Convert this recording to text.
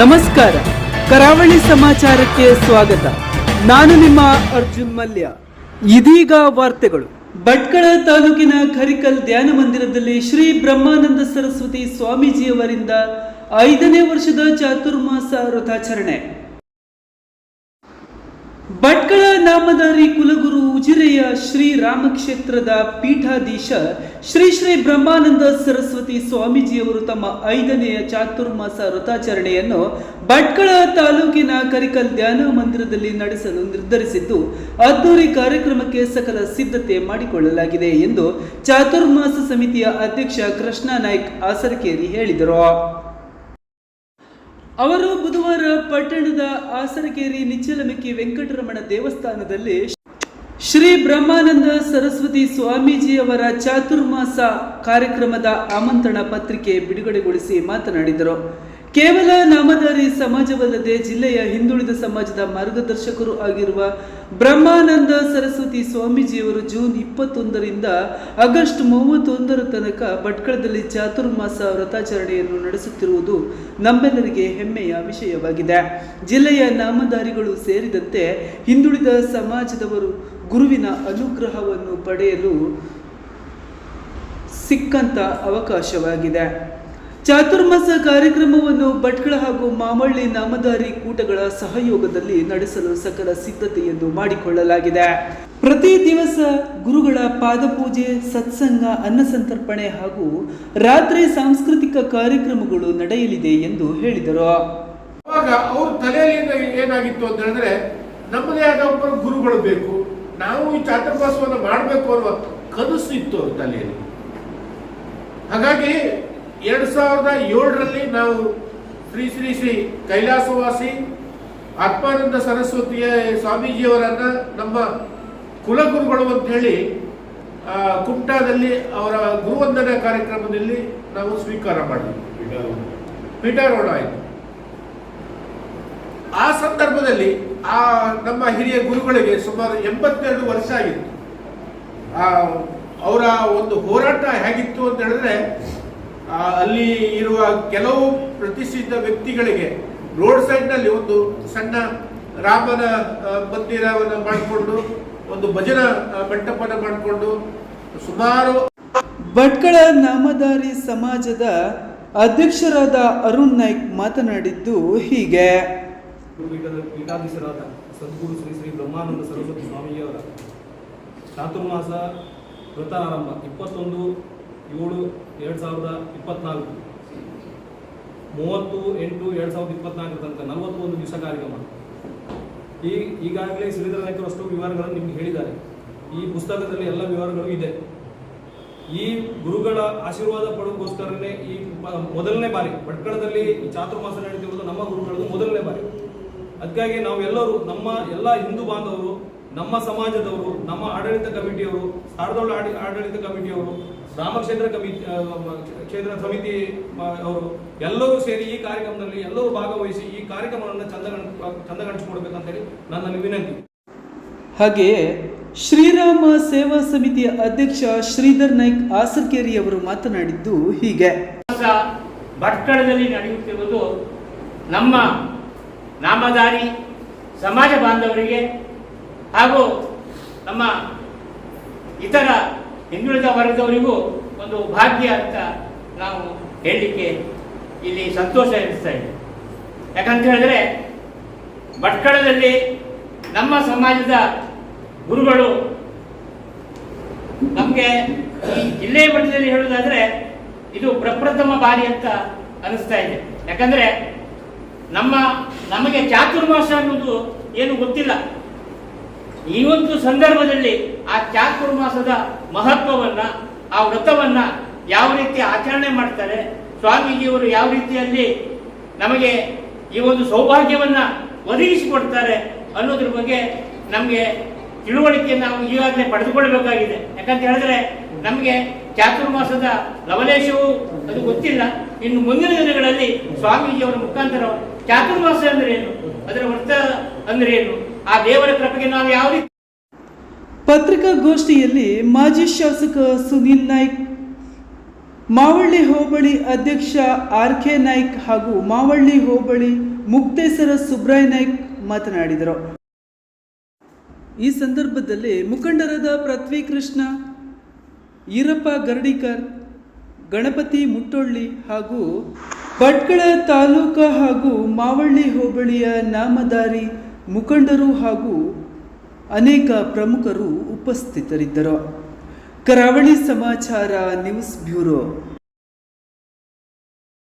ನಮಸ್ಕಾರ. ಕರಾವಳಿ ಸಮಾಚಾರಕ್ಕೆ ಸ್ವಾಗತ. ನಾನು ನಿಮ್ಮ ಅರ್ಜುನ್ ಮಲ್ಯ. ಇದೀಗ ವಾರ್ತೆಗಳು. ಭಟ್ಕಳ ತಾಲೂಕಿನ ಖರಿಕಲ್ ಧ್ಯಾನ ಮಂದಿರದಲ್ಲಿ ಶ್ರೀ ಬ್ರಹ್ಮಾನಂದ ಸರಸ್ವತಿ ಸ್ವಾಮೀಜಿಯವರಿಂದ ಐದನೇ ವರ್ಷದ ಚಾತುರ್ಮಾಸ ವ್ರತಾಚರಣೆ ಭಟ್ಕಳ ನಾಮಧಾರಿ ಕುಲಗುರು ಉಜಿರೆಯ ಶ್ರೀ ರಾಮಕ್ಷೇತ್ರದ ಪೀಠಾಧೀಶ ಶ್ರೀ ಶ್ರೀ ಬ್ರಹ್ಮಾನಂದ ಸರಸ್ವತಿ ಸ್ವಾಮೀಜಿಯವರು ತಮ್ಮ ಐದನೆಯ ಚಾತುರ್ಮಾಸ ವ್ರತಾಚರಣೆಯನ್ನು ಭಟ್ಕಳ ತಾಲೂಕಿನ ಕರಿಕಲ್ ಧ್ಯಾನ ಮಂದಿರದಲ್ಲಿ ನಡೆಸಲು ನಿರ್ಧರಿಸಿದ್ದು ಅದ್ದೂರಿ ಕಾರ್ಯಕ್ರಮಕ್ಕೆ ಸಕಲ ಸಿದ್ಧತೆ ಮಾಡಿಕೊಳ್ಳಲಾಗಿದೆ ಎಂದು ಚಾತುರ್ಮಾಸ ಸಮಿತಿಯ ಅಧ್ಯಕ್ಷ ಕೃಷ್ಣ ನಾಯ್ಕ್ ಆಸರಕೇರಿ ಹೇಳಿದರು. ಅವರು ಬುಧವಾರ ಪಟ್ಟಣದ ಆಸರಗೇರಿ ನಿಚ್ಚಲಮಕ್ಕಿ ವೆಂಕಟರಮಣ ದೇವಸ್ಥಾನದಲ್ಲಿ ಶ್ರೀ ಬ್ರಹ್ಮಾನಂದ ಸರಸ್ವತಿ ಸ್ವಾಮೀಜಿಯವರ ಚಾತುರ್ಮಾಸ ಕಾರ್ಯಕ್ರಮದ ಆಮಂತ್ರಣ ಪತ್ರಿಕೆ ಬಿಡುಗಡೆಗೊಳಿಸಿ ಮಾತನಾಡಿದರು. ಕೇವಲ ನಾಮಧಾರಿ ಸಮಾಜವಲ್ಲದೆ ಜಿಲ್ಲೆಯ ಹಿಂದುಳಿದ ಸಮಾಜದ ಮಾರ್ಗದರ್ಶಕರು ಆಗಿರುವ ಬ್ರಹ್ಮಾನಂದ ಸರಸ್ವತಿ ಸ್ವಾಮೀಜಿಯವರು ಜೂನ್ ಇಪ್ಪತ್ತೊಂದರಿಂದ ಆಗಸ್ಟ್ ಮೂವತ್ತೊಂದರ ತನಕ ಭಟ್ಕಳದಲ್ಲಿ ಚಾತುರ್ಮಾಸ ವ್ರತಾಚರಣೆಯನ್ನು ನಡೆಸುತ್ತಿರುವುದು ನಮ್ಮೆಲ್ಲರಿಗೆ ಹೆಮ್ಮೆಯ ವಿಷಯವಾಗಿದೆ. ಜಿಲ್ಲೆಯ ನಾಮಧಾರಿಗಳು ಸೇರಿದಂತೆ ಹಿಂದುಳಿದ ಸಮಾಜದವರು ಗುರುವಿನ ಅನುಗ್ರಹವನ್ನು ಪಡೆಯಲು ಸಿಕ್ಕಂತ ಅವಕಾಶವಾಗಿದೆ. ಚಾತುರ್ಮಾಸ ಕಾರ್ಯಕ್ರಮವನ್ನು ಭಟ್ಕಳ ಹಾಗೂ ಮಾಮಳ್ಳಿ ನಾಮದಾರಿ ಕೂಟಗಳ ಸಹಯೋಗದಲ್ಲಿ ನಡೆಸಲು ಸಕಲ ಸಿದ್ಧತೆಯನ್ನು ಮಾಡಿಕೊಳ್ಳಲಾಗಿದೆ. ಪ್ರತಿ ದಿವಸ ಗುರುಗಳ ಪಾದಪೂಜೆ, ಸತ್ಸಂಗ ಅನ್ನಸಂತರ್ಪಣೆ ಹಾಗೂ ರಾತ್ರಿ ಸಾಂಸ್ಕೃತಿಕ ಕಾರ್ಯಕ್ರಮಗಳು ನಡೆಯಲಿದೆ ಎಂದು ಹೇಳಿದರು. ಅವಾಗ ಅವ್ರ ತಲೆಯಲ್ಲಿ ಏನಾಗಿತ್ತು ಅಂತ ಹೇಳಿದ್ರೆ, ನಮ್ಮದೇ ಆದ ಒಬ್ಬರು ಗುರುಗಳು ಬೇಕು, ನಾವು ಈ ಚಾತುರ್ಮಾಸವನ್ನು ಮಾಡಬೇಕು ಅನ್ನುವ ಕನಸು ಇತ್ತು ಅವ್ರ ತಲೆಯಲ್ಲಿ. ಹಾಗಾಗಿ ಎರಡ್ ಸಾವಿರದ ಏಳರಲ್ಲಿ ನಾವು ಶ್ರೀ ಶ್ರೀ ಶ್ರೀ ಕೈಲಾಸವಾಸಿ ಆತ್ಮಾನಂದ ಸರಸ್ವತಿಯ ಸ್ವಾಮೀಜಿಯವರನ್ನ ನಮ್ಮ ಕುಲಗುರುಗಳು ಅಂತ ಹೇಳಿ ಕುಮಟಾದಲ್ಲಿ ಅವರ ಗುರುವಂದನಾ ಕಾರ್ಯಕ್ರಮದಲ್ಲಿ ನಾವು ಸ್ವೀಕಾರ ಮಾಡಿದ್ವಿ. ಪೀಠಾರೋಹಣ ಆಯಿತು. ಆ ಸಂದರ್ಭದಲ್ಲಿ ಆ ನಮ್ಮ ಹಿರಿಯ ಗುರುಗಳಿಗೆ ಸುಮಾರು ಎಂಬತ್ತೆರಡು ವರ್ಷ ಆಗಿತ್ತು. ಅವರ ಒಂದು ಹೋರಾಟ ಹೇಗಿತ್ತು ಅಂತ ಹೇಳಿದ್ರೆ ಅಲ್ಲಿ ಇರುವ ಕೆಲವು ಪ್ರತಿಷ್ಠಿತ ವ್ಯಕ್ತಿಗಳಿಗೆ ರೋಡ್ ಸೈಡ್ನಲ್ಲಿ ಒಂದು ಸಣ್ಣ ರಾಮನ ಮಂದಿರವನ್ನು ಮಾಡಿಕೊಂಡು ಒಂದು ಭಜನ ಮಂಟಪನ ಮಾಡಿಕೊಂಡು ಸುಮಾರು ಭಟ್ಕಳ ನಾಮಧಾರಿ ಸಮಾಜದ ಅಧ್ಯಕ್ಷರಾದ ಅರುಣ್ ನಾಯ್ಕ್ ಮಾತನಾಡಿದ್ದು ಹೀಗೆ. ಪೀಠಾಧೀಶರಾದ ಸದ್ಗುರು ಶ್ರೀ ಶ್ರೀ ಬ್ರಹ್ಮಾನಂದ ಸರಸ್ವತಿ ಸ್ವಾಮಿಯವರ ಚಾತುರ್ಮಾಸ ವ್ರತಾರಂಭ ಇಪ್ಪತ್ತೊಂದು ಏಳು ಎರಡು ಸಾವಿರದ ಇಪ್ಪತ್ನಾಲ್ಕು. ಮೂವತ್ತು ಎಂಟು ಎರಡು ಸಾವಿರದ ಇಪ್ಪತ್ನಾಲ್ಕರ ತನಕ ನಲವತ್ತೊಂದು ದಿವಸ ಕಾರ್ಯಕ್ರಮ ಈ ಈಗಾಗಲೇ ಶ್ರೀಧರ ನಾಯ್ಕರು ಅಷ್ಟು ವಿವರಗಳನ್ನು ನಿಮ್ಗೆ ಹೇಳಿದ್ದಾರೆ. ಈ ಪುಸ್ತಕದಲ್ಲಿ ಎಲ್ಲ ವಿವರಗಳು ಇದೆ. ಈ ಗುರುಗಳ ಆಶೀರ್ವಾದ ಪಡೋಕ್ಕೋಸ್ಕರನೇ ಈ ಮೊದಲನೇ ಬಾರಿ ಭಟ್ಕಳದಲ್ಲಿ ಈ ಚಾತುರ್ಮಾಸ ನಡೆಯುತ್ತಿರುವುದು ನಮ್ಮ ಗುರುಗಳದ್ದು ಮೊದಲನೇ ಬಾರಿ. ಅದಕ್ಕಾಗಿ ನಾವೆಲ್ಲರೂ ನಮ್ಮ ಎಲ್ಲ ಹಿಂದೂ ಬಾಂಧವರು ನಮ್ಮ ಸಮಾಜದವರು ನಮ್ಮ ಆಡಳಿತ ಕಮಿಟಿಯವರು ಆಡಿ ಆಡಳಿತ ಕಮಿಟಿಯವರು ರಾಮಕ್ಷೇತ್ರ ಕಮಿಟಿ ಕ್ಷೇತ್ರ ಸಮಿತಿ ಅವರು ಎಲ್ಲರೂ ಸೇರಿ ಈ ಕಾರ್ಯಕ್ರಮದಲ್ಲಿ ಎಲ್ಲರೂ ಭಾಗವಹಿಸಿ ಈ ಕಾರ್ಯಕ್ರಮವನ್ನು ಚಂದಗಣ ಚಂದಗಣಿಸಿಕೊಡ್ಬೇಕಂತೇಳಿ ನನ್ನಲ್ಲಿ ವಿನಂತಿ. ಹಾಗೆಯೇ ಶ್ರೀರಾಮ ಸೇವಾ ಸಮಿತಿಯ ಅಧ್ಯಕ್ಷ ಶ್ರೀಧರ್ ನಾಯ್ಕ್ ಆಸರ್ಕೇರಿ ಅವರು ಮಾತನಾಡಿದ್ದು ಹೀಗೆ. ಭಟ್ಕಳದಲ್ಲಿ ನಡೆಯುತ್ತಿರುವುದು ನಮ್ಮ ನಾಮಧಾರಿ ಸಮಾಜ ಬಾಂಧವರಿಗೆ ಹಾಗೂ ನಮ್ಮ ಇತರ ಹಿಂದುಳಿದ ವರ್ಗದವರಿಗೂ ಒಂದು ಭಾಗ್ಯ ಅಂತ ನಾವು ಹೇಳಲಿಕ್ಕೆ ಇಲ್ಲಿ ಸಂತೋಷ ಎನಿಸ್ತಾ ಇದೆ. ಯಾಕಂತ ಹೇಳಿದ್ರೆ, ಭಟ್ಕಳದಲ್ಲಿ ನಮ್ಮ ಸಮಾಜದ ಗುರುಗಳು ನಮಗೆ ಈ ಜಿಲ್ಲೆಯ ಮಟ್ಟದಲ್ಲಿ ಹೇಳುವುದಾದ್ರೆ ಇದು ಪ್ರಪ್ರಥಮ ಬಾರಿ ಅಂತ ಅನಿಸ್ತಾ ಇದೆ. ಯಾಕಂದ್ರೆ ನಮ್ಮ ನಮಗೆ ಚಾತುರ್ಮಾಸ ಅನ್ನೋದು ಏನು ಗೊತ್ತಿಲ್ಲ. ಈ ಒಂದು ಸಂದರ್ಭದಲ್ಲಿ ಆ ಚಾತುರ್ಮಾಸದ ಮಹತ್ವವನ್ನ, ಆ ವ್ರತವನ್ನ ಯಾವ ರೀತಿ ಆಚರಣೆ ಮಾಡ್ತಾರೆ, ಸ್ವಾಮೀಜಿಯವರು ಯಾವ ರೀತಿಯಲ್ಲಿ ನಮಗೆ ಈ ಒಂದು ಸೌಭಾಗ್ಯವನ್ನ ಒದಗಿಸಿಕೊಡ್ತಾರೆ ಅನ್ನೋದ್ರ ಬಗ್ಗೆ ನಮಗೆ ತಿಳುವಳಿಕೆ ನಾವು ಈಗಾಗಲೇ ಪಡೆದುಕೊಳ್ಳಬೇಕಾಗಿದೆ ಯಾಕಂತ ಹೇಳಿದ್ರೆ ನಮಗೆ ಚಾತುರ್ಮಾಸದ ಲವಲೇಶವು ಅದು ಗೊತ್ತಿಲ್ಲ. ಇನ್ನು ಮುಂದಿನ ದಿನಗಳಲ್ಲಿ ಸ್ವಾಮೀಜಿಯವರ ಮುಖಾಂತರ ಚಾತುರ್ಮಾಸ ಅಂದ್ರೆ ಏನು ಅದರ ವ್ರತ ಅಂದ್ರೆ ಏನು ಆ ದೇವರ ಕೃಪೆಗೆ ನಾವು ಯಾವ ರೀತಿ ಪತ್ರಿಕಾಗೋಷ್ಠಿಯಲ್ಲಿ ಮಾಜಿ ಶಾಸಕ ಸುನೀಲ್ ನಾಯ್ಕ್, ಮಾವಳ್ಳಿ ಹೋಬಳಿ ಅಧ್ಯಕ್ಷ ಆರ್ ಕೆ ನಾಯ್ಕ್ ಹಾಗೂ ಮಾವಳ್ಳಿ ಹೋಬಳಿ ಮುಕ್ತೇಸರ ಸುಬ್ರಾಯ್ ನಾಯ್ಕ್ ಮಾತನಾಡಿದರು. ಈ ಸಂದರ್ಭದಲ್ಲಿ ಮುಖಂಡರಾದ ಪೃಥ್ವಿ ಕೃಷ್ಣ ಈರಪ್ಪ ಗರ್ಡಿಕರ್, ಗಣಪತಿ ಮುಟ್ಟೊಳ್ಳಿ ಹಾಗೂ ಭಟ್ಕಳ ತಾಲೂಕು ಹಾಗೂ ಮಾವಳ್ಳಿ ಹೋಬಳಿಯ ನಾಮಧಾರಿ ಮುಖಂಡರು ಹಾಗೂ ಅನೇಕ ಪ್ರಮುಖರು ಉಪಸ್ಥಿತರಿದ್ದರು. ಕರಾವಳಿ ಸಮಾಚಾರ ನ್ಯೂಸ್ ಬ್ಯೂರೋ